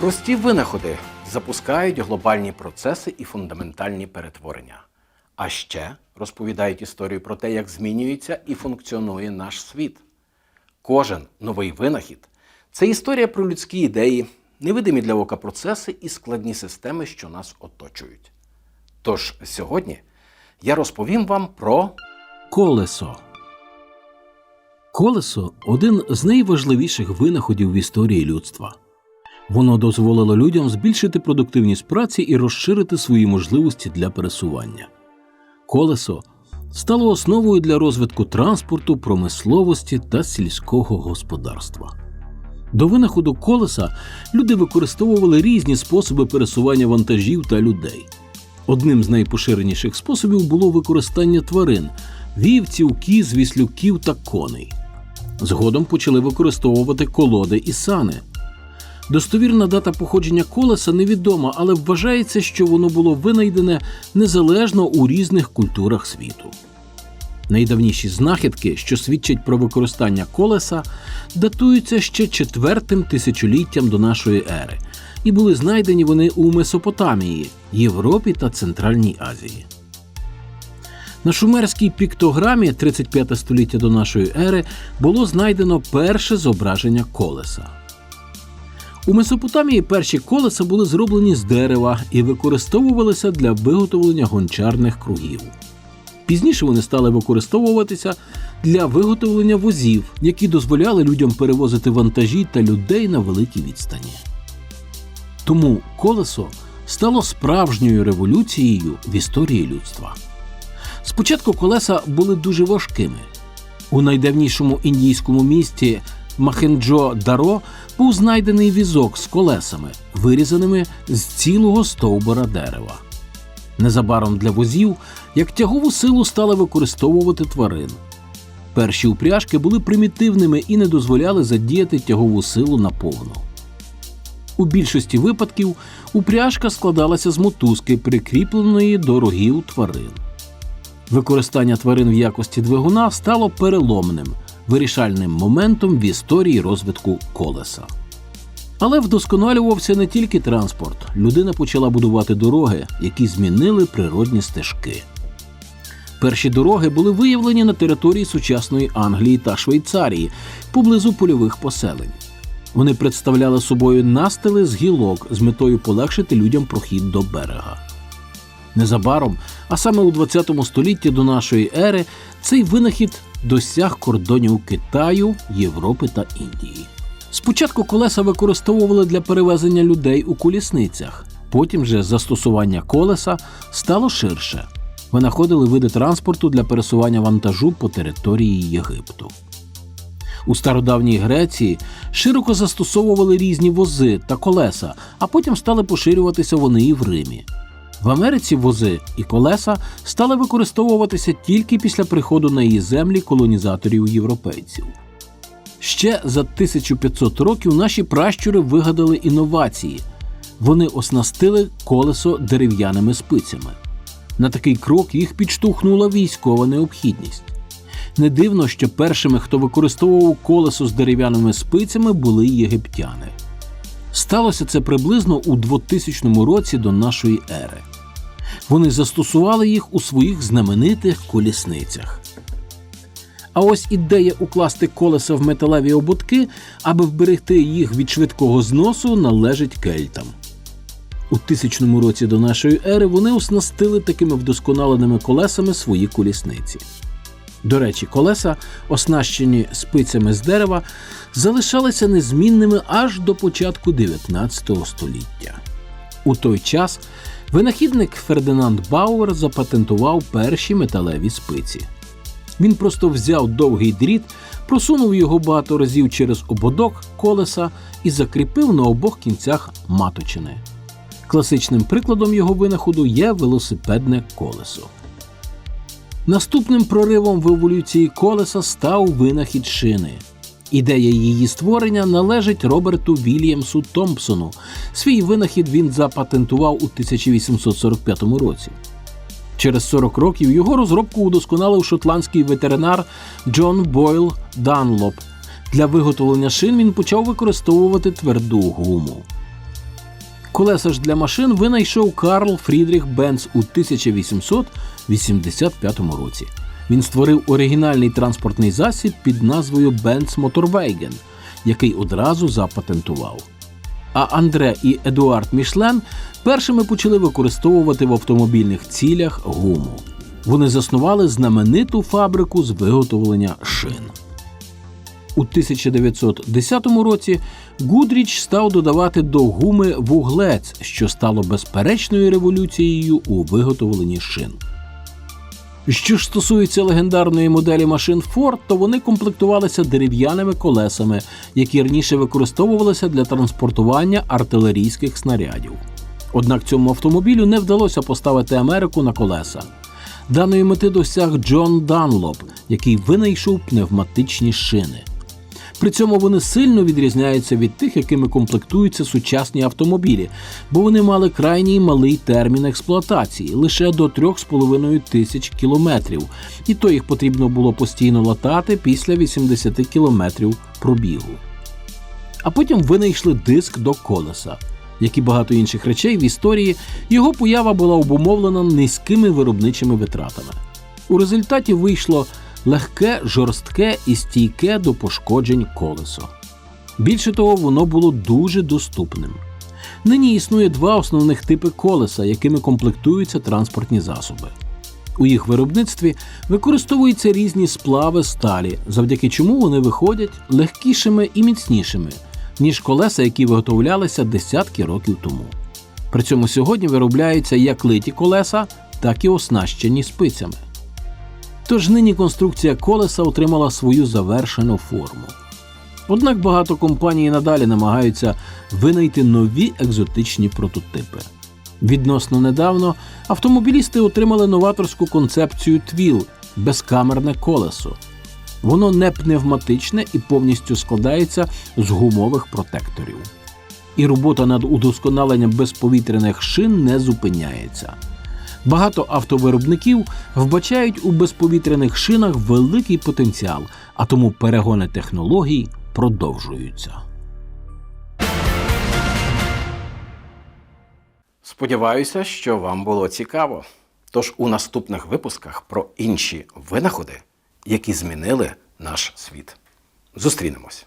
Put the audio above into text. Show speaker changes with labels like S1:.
S1: Прості винаходи запускають глобальні процеси і фундаментальні перетворення. А ще розповідають історію про те, як змінюється і функціонує наш світ. Кожен новий винахід це історія про людські ідеї, невидимі для ока процеси і складні системи, що нас оточують. Тож сьогодні я розповім вам про
S2: Колесо. Колесо один з найважливіших винаходів в історії людства. Воно дозволило людям збільшити продуктивність праці і розширити свої можливості для пересування. Колесо стало основою для розвитку транспорту, промисловості та сільського господарства. До винаходу колеса люди використовували різні способи пересування вантажів та людей. Одним з найпоширеніших способів було використання тварин вівців, кіз, віслюків та коней. Згодом почали використовувати колоди і сани. Достовірна дата походження колеса невідома, але вважається, що воно було винайдене незалежно у різних культурах світу. Найдавніші знахідки, що свідчать про використання колеса, датуються ще четвертим тисячоліттям до нашої ери, і були знайдені вони у Месопотамії, Європі та Центральній Азії. На шумерській піктограмі 35 століття до нашої ери було знайдено перше зображення колеса. У Месопотамії перші колеса були зроблені з дерева і використовувалися для виготовлення гончарних кругів. Пізніше вони стали використовуватися для виготовлення возів, які дозволяли людям перевозити вантажі та людей на великій відстані. Тому колесо стало справжньою революцією в історії людства. Спочатку колеса були дуже важкими. У найдавнішому індійському місті Махенджо Даро був знайдений візок з колесами, вирізаними з цілого стовбура дерева. Незабаром для возів як тягову силу стали використовувати тварин. Перші упряжки були примітивними і не дозволяли задіяти тягову силу наповну. У більшості випадків упряжка складалася з мотузки, прикріпленої до рогів тварин. Використання тварин в якості двигуна стало переломним, вирішальним моментом в історії розвитку колеса. Але вдосконалювався не тільки транспорт. Людина почала будувати дороги, які змінили природні стежки. Перші дороги були виявлені на території сучасної Англії та Швейцарії поблизу польових поселень. Вони представляли собою настили з гілок з метою полегшити людям прохід до берега. Незабаром, а саме у 20 столітті до нашої ери, цей винахід досяг кордонів Китаю, Європи та Індії. Спочатку колеса використовували для перевезення людей у колісницях, потім же застосування колеса стало ширше. Винаходили види транспорту для пересування вантажу по території Єгипту. У стародавній Греції широко застосовували різні вози та колеса, а потім стали поширюватися вони і в Римі. В Америці вози і колеса стали використовуватися тільки після приходу на її землі колонізаторів європейців. Ще за 1500 років наші пращури вигадали інновації. Вони оснастили колесо дерев'яними спицями. На такий крок їх підштовхнула військова необхідність. Не дивно, що першими, хто використовував колесо з дерев'яними спицями, були єгиптяни. Сталося це приблизно у 2000 році до нашої ери. Вони застосували їх у своїх знаменитих колісницях. А ось ідея укласти колеса в металеві ободки, аби вберегти їх від швидкого зносу, належить кельтам. У тисячному році до нашої ери вони оснастили такими вдосконаленими колесами свої колісниці. До речі, колеса, оснащені спицями з дерева, залишалися незмінними аж до початку 19 століття. У той час винахідник Фердинанд Бауер запатентував перші металеві спиці. Він просто взяв довгий дріт, просунув його багато разів через ободок колеса і закріпив на обох кінцях маточини. Класичним прикладом його винаходу є велосипедне колесо. Наступним проривом в еволюції колеса став винахід шини. Ідея її створення належить Роберту Вільямсу Томпсону. Свій винахід він запатентував у 1845 році. Через 40 років його розробку удосконалив шотландський ветеринар Джон Бойл Данлоп. Для виготовлення шин він почав використовувати тверду гуму. Колеса ж для машин винайшов Карл Фрідріх Бенц у 1885 році. Він створив оригінальний транспортний засіб під назвою Benz Motorwagen, який одразу запатентував. А Андре і Едуард Мішлен першими почали використовувати в автомобільних цілях гуму. Вони заснували знамениту фабрику з виготовлення шин. У 1910 році Гудріч став додавати до гуми вуглець, що стало безперечною революцією у виготовленні шин. Що ж стосується легендарної моделі машин Ford, то вони комплектувалися дерев'яними колесами, які раніше використовувалися для транспортування артилерійських снарядів. Однак цьому автомобілю не вдалося поставити Америку на колеса. Даної мети досяг Джон Данлоп, який винайшов пневматичні шини. При цьому вони сильно відрізняються від тих, якими комплектуються сучасні автомобілі, бо вони мали крайній малий термін експлуатації лише до 3,5 тисяч кілометрів, і то їх потрібно було постійно латати після 80 кілометрів пробігу. А потім винайшли диск до колеса. Як і багато інших речей в історії, його поява була обумовлена низькими виробничими витратами. У результаті вийшло легке, жорстке і стійке до пошкоджень колесо. Більше того, воно було дуже доступним. Нині існує два основних типи колеса, якими комплектуються транспортні засоби. У їх виробництві використовуються різні сплави сталі, завдяки чому вони виходять легкішими і міцнішими, ніж колеса, які виготовлялися десятки років тому. При цьому сьогодні виробляються як литі колеса, так і оснащені спицями. Тож нині конструкція колеса отримала свою завершену форму. Однак багато компаній надалі намагаються винайти нові екзотичні прототипи. Відносно недавно автомобілісти отримали новаторську концепцію твіл безкамерне колесо. Воно не пневматичне і повністю складається з гумових протекторів. І робота над удосконаленням безповітряних шин не зупиняється. Багато автовиробників вбачають у безповітряних шинах великий потенціал, а тому перегони технологій продовжуються.
S1: Сподіваюся, що вам було цікаво. Тож у наступних випусках про інші винаходи, які змінили наш світ. Зустрінемось!